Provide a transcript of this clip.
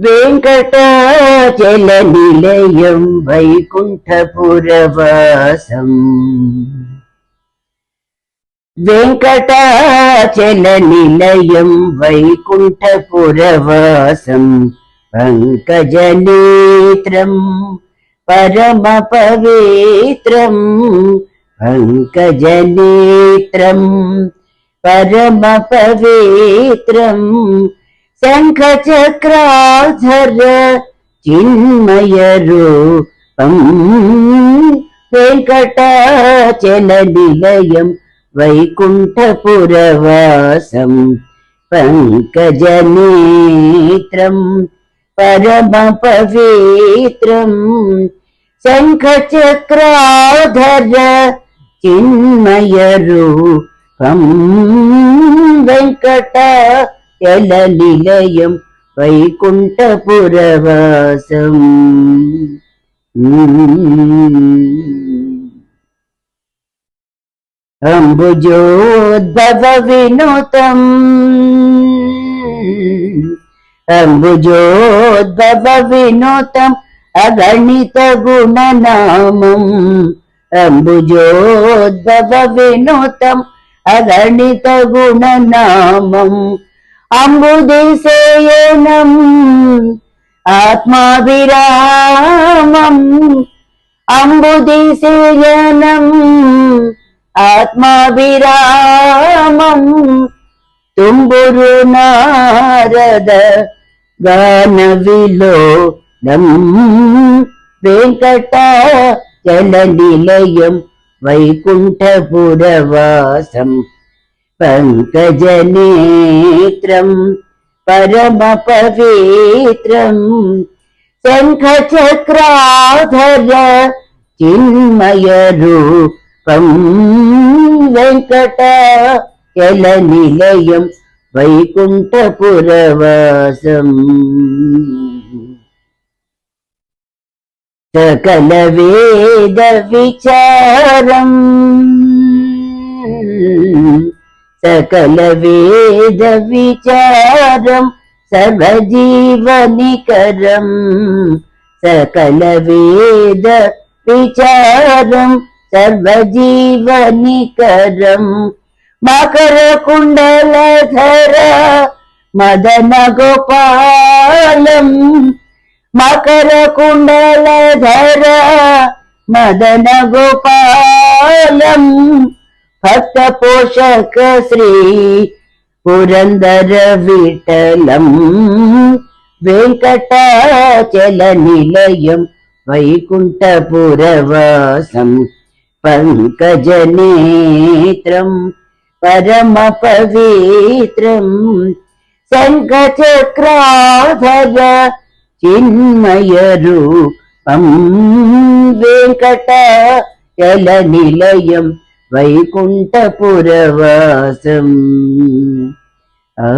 వెంకటాచల నిలయం వైకుంఠపురవాసం. వెంకటాచల నిలయం వైకుంఠపురవాసం. పంకజనేత్రం పరమ పవిత్రం. పంకజనేత్రం పరమ పవిత్రం. శంఖచక్రాధర చిన్మయ రూపం. వెంకటాచల నిలయం వైకుంఠపురవాసం. పంకజనేత్రం పరమ పవిత్రం శంఖచక్రాధర చిన్మయ రూపం. వెంకట జల నిలయం వైకుంఠపురవాసం అంబుజోద్భవ వినుతం అంబుజోద్భవ వినుతం అగణిత గుణనామం. అంబుజోద్భవ వినుతం అగణిత గుణనామం. అంబుదిశయనం ఆత్మావిరామం అంబుదిశయనం ఆత్మావిరామం తుంబురు నారద గాన విలోలం వెంకట జల నిలయం వైకుంఠపురవాసం పంకజనేత్రం పరమ పవిత్రం శంఖచక్రాధర చిన్మయ రూపం వెంకట యల నిలయం వైకుంఠపురవాసం సకల వేద విచారం సకల వేద విచారం సర్వజీవనికరం. సకల వేద విచారం సర్వజీవనికరం. మకర కుండలధర మదన గోపాలం మకర కుండలధర మదన గోపాలం భక్త పోషక శ్రీ పురందర విఠలం వెంకటాచల నిలయం వైకుంఠపురవాసం పంకజనేత్రం పరమ పవిత్రం శంఖచక్రాధర వైకుంఠపురవాసం. ఆ